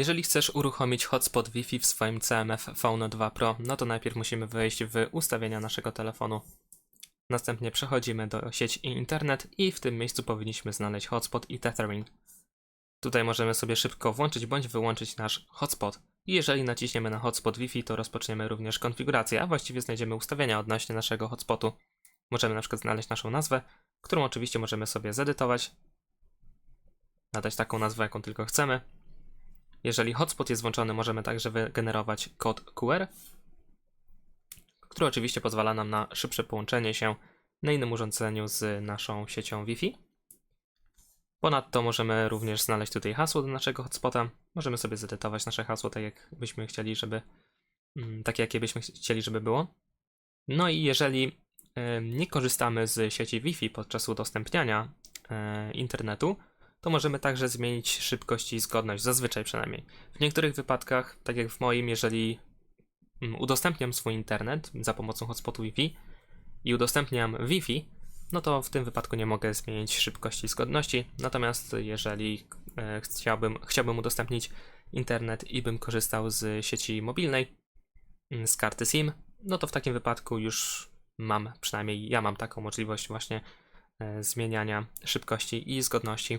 Jeżeli chcesz uruchomić hotspot Wi-Fi w swoim CMF Phone 2 Pro, no to najpierw musimy wejść w ustawienia naszego telefonu. Następnie przechodzimy do sieci i internet i w tym miejscu powinniśmy znaleźć hotspot i tethering. Tutaj możemy sobie szybko włączyć bądź wyłączyć nasz hotspot. I jeżeli naciśniemy na hotspot Wi-Fi, to rozpoczniemy również konfigurację, a właściwie znajdziemy ustawienia odnośnie naszego hotspotu. Możemy na przykład znaleźć naszą nazwę, którą oczywiście możemy sobie zedytować, nadać taką nazwę, jaką tylko chcemy. Jeżeli hotspot jest włączony, możemy także wygenerować kod QR, który oczywiście pozwala nam na szybsze połączenie się na innym urządzeniu z naszą siecią Wi-Fi. Ponadto możemy również znaleźć tutaj hasło do naszego hotspota. Możemy sobie zedytować nasze hasło tak, jak byśmy chcieli, żeby mm, takie, jakie byśmy chcieli, żeby było. No i jeżeli nie korzystamy z sieci Wi-Fi podczas udostępniania e, internetu, to możemy także zmienić szybkość i zgodność, zazwyczaj przynajmniej. W niektórych wypadkach, tak jak w moim, jeżeli mm, udostępniam swój internet za pomocą hotspotu Wi-Fi i udostępniam Wi-Fi, no to w tym wypadku nie mogę zmienić szybkości i zgodności. Natomiast jeżeli e, chciałbym, chciałbym udostępnić internet i bym korzystał z sieci mobilnej, mm, z karty SIM, no to w takim wypadku już mam, przynajmniej ja mam taką możliwość właśnie e, zmieniania szybkości i zgodności.